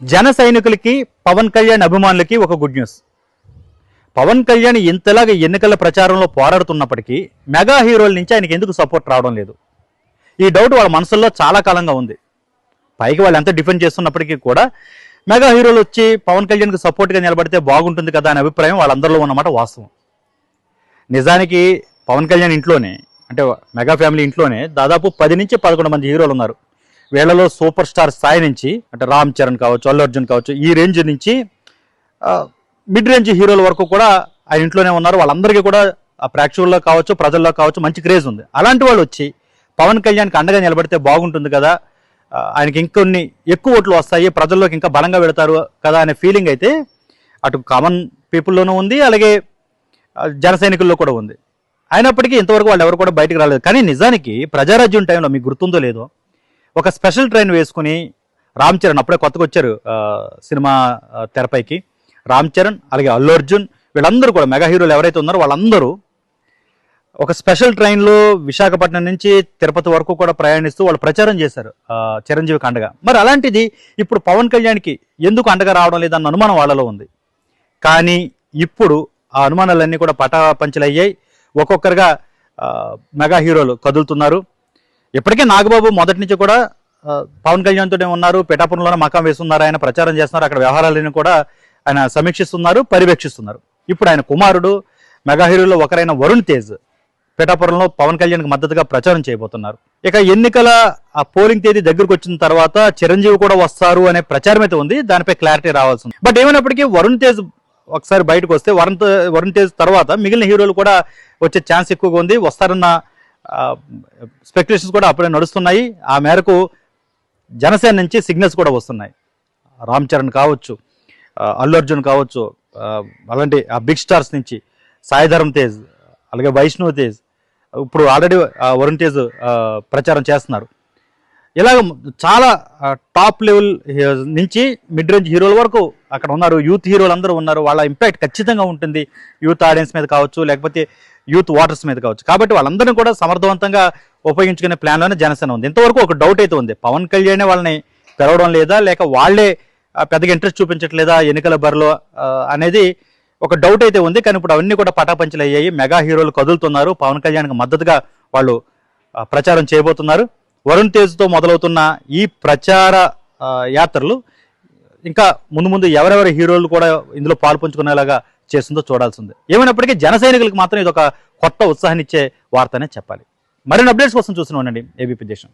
జన సైనికులకి పవన్ కళ్యాణ్ అభిమానులకి ఒక గుడ్ న్యూస్ పవన్ కళ్యాణ్ ఇంతలాగా ఎన్నికల ప్రచారంలో పోరాడుతున్నప్పటికీ మెగా హీరోల నుంచి ఆయనకి ఎందుకు సపోర్ట్ రావడం లేదు? ఈ డౌట్ వాళ్ళ మనసుల్లో చాలా కాలంగా ఉంది. పైకి వాళ్ళు ఎంత డిఫెండ్ చేస్తున్నప్పటికీ కూడా మెగా హీరోలు వచ్చి పవన్ కళ్యాణ్కి సపోర్ట్గా నిలబడితే బాగుంటుంది కదా అనే అభిప్రాయం వాళ్ళందరిలో ఉన్నమాట వాస్తవం. నిజానికి పవన్ కళ్యాణ్ ఇంట్లోనే అంటే మెగా ఫ్యామిలీ ఇంట్లోనే దాదాపు పది నుంచి పదకొండు మంది హీరోలు ఉన్నారు. వీళ్ళలో సూపర్ స్టార్ స్థాయి నుంచి అంటే రామ్ చరణ్ కావచ్చు అల్లు అర్జున్ కావచ్చు ఈ రేంజ్ నుంచి మిడ్ రేంజ్ హీరోల వరకు కూడా ఆయన ఇంట్లోనే ఉన్నారు. వాళ్ళందరికీ కూడా ఆ ప్రేక్షకుల్లో కావచ్చు ప్రజల్లో కావచ్చు మంచి క్రేజ్ ఉంది. అలాంటి వాళ్ళు వచ్చి పవన్ కళ్యాణ్కి అండగా నిలబడితే బాగుంటుంది కదా. ఆయనకి ఇంకొన్ని ఎక్కువ ఓట్లు వస్తాయి ప్రజల్లోకి ఇంకా బలంగా పెడతారు కదా అనే ఫీలింగ్ అయితే అటు కామన్ పీపుల్లోనూ ఉంది అలాగే జనసైనికుల్లో కూడా ఉంది. అయినప్పటికీ ఇంతవరకు వాళ్ళు ఎవరు కూడా బయటకు రాలేదు. కానీ నిజానికి ప్రజారాజ్యం టైంలో మీకు గుర్తుందో లేదో ఒక స్పెషల్ ట్రైన్ వేసుకుని రామ్ చరణ్ అప్పుడే కొత్తగా వచ్చారు సినిమా తెరపైకి. రామ్ చరణ్ అలాగే అల్లు అర్జున్ వీళ్ళందరూ కూడా మెగా హీరోలు ఎవరైతే ఉన్నారో వాళ్ళందరూ ఒక స్పెషల్ ట్రైన్లో విశాఖపట్నం నుంచి తిరుపతి వరకు కూడా ప్రయాణిస్తూ వాళ్ళు ప్రచారం చేశారు చిరంజీవికి అండగా మరి అలాంటిది ఇప్పుడు పవన్ కళ్యాణ్కి ఎందుకు అండగా రావడం లేదన్న అనుమానం వాళ్ళలో ఉంది. కానీ ఇప్పుడు ఆ అనుమానాలన్నీ కూడా పటాపంచలయ్యాయి. ఒక్కొక్కరుగా మెగా హీరోలు కదులుతున్నారు. ఇప్పటికే నాగబాబు మొదటి నుంచి కూడా పవన్ పవన్ కళ్యాణ్తోనే ఉన్నారు పిఠాపురంలోనే మకాం వేస్తున్నారు ఆయన ప్రచారం చేస్తున్నారు అక్కడ వ్యవహారాలను కూడా ఆయన సమీక్షిస్తున్నారు పర్యవేక్షిస్తున్నారు. ఇప్పుడు ఆయన కుమారుడు మెగా హీరోలో ఒకరైన వరుణ్ తేజ్ పిఠాపురంలో పవన్ కళ్యాణ్కి మద్దతుగా ప్రచారం చేయబోతున్నారు. ఇక ఎన్నికల ఆ పోలింగ్ తేదీ దగ్గరకు వచ్చిన తర్వాత చిరంజీవి కూడా వస్తారు అనే ప్రచారం అయితే ఉంది దానిపై క్లారిటీ రావాల్సి ఉంది బట్ ఏమైనప్పటికీ వరుణ్ తేజ్ ఒకసారి బయటకు వస్తే వరుణ్ వరుణ్ తేజ్ తర్వాత మిగిలిన హీరోలు కూడా వచ్చే ఛాన్స్ ఎక్కువగా ఉంది వస్తారన్న స్పెక్యులేషన్స్ కూడా అప్పుడే నడుస్తున్నాయి. ఆ మేరకు జనసేన నుంచి సిగ్నల్స్ కూడా వస్తున్నాయి. రామ్ చరణ్ కావచ్చు అల్లు అర్జున్ కావచ్చు అలాంటి ఆ బిగ్ స్టార్స్ నుంచి. సాయిధరం తేజ్ అలాగే వైష్ణవ్ తేజ్ ఇప్పుడు ఆల్రెడీ వరుణ్ తేజ్ ప్రచారం చేస్తున్నారు. ఇలాగ చాలా టాప్ లెవెల్ నుంచి మిడ్ రేంజ్ హీరోల వరకు అక్కడ ఉన్నారు. యూత్ హీరోలు అందరూ ఉన్నారు. వాళ్ళ ఇంపాక్ట్ ఖచ్చితంగా ఉంటుంది. యూత్ ఆడియన్స్ మీద కావచ్చు లేకపోతే యూత్ వాటర్స్ మీద కావచ్చు. కాబట్టి వాళ్ళందరినీ కూడా సమర్థవంతంగా ఉపయోగించుకునే ప్లాన్లోనే జనసేన ఉంది. ఇంతవరకు ఒక డౌట్ అయితే ఉంది. పవన్ కళ్యాణ్ వాళ్ళని తెరవడం లేదా లేక వాళ్ళే పెద్దగా ఇంట్రెస్ట్ చూపించట్లేదా ఎన్నికల బరిలో అనేది ఒక డౌట్ అయితే ఉంది. కానీ ఇప్పుడు అవన్నీ కూడా పటాపంచలు అయ్యాయి మెగా హీరోలు కదులుతున్నారు. పవన్ కళ్యాణ్కి మద్దతుగా వాళ్ళు ప్రచారం చేయబోతున్నారు. వరుణ్ తేజ్తో మొదలవుతున్న ఈ ప్రచార యాత్రలు ఇంకా ముందు ముందు ఎవరెవరి హీరోలు కూడా ఇందులో పాల్పంచుకునేలాగా చేస్తుందో చూడాల్సిందే. ఏమైనప్పటికీ జన సైనికులకు మాత్రం ఇది ఒక కొత్త ఉత్సాహాన్ని ఇచ్చే వార్తనే చెప్పాలి. మరిన్ని అప్డేట్స్ కోసం చూస్తూనే ఉండండి ఏబీపీ దేశం.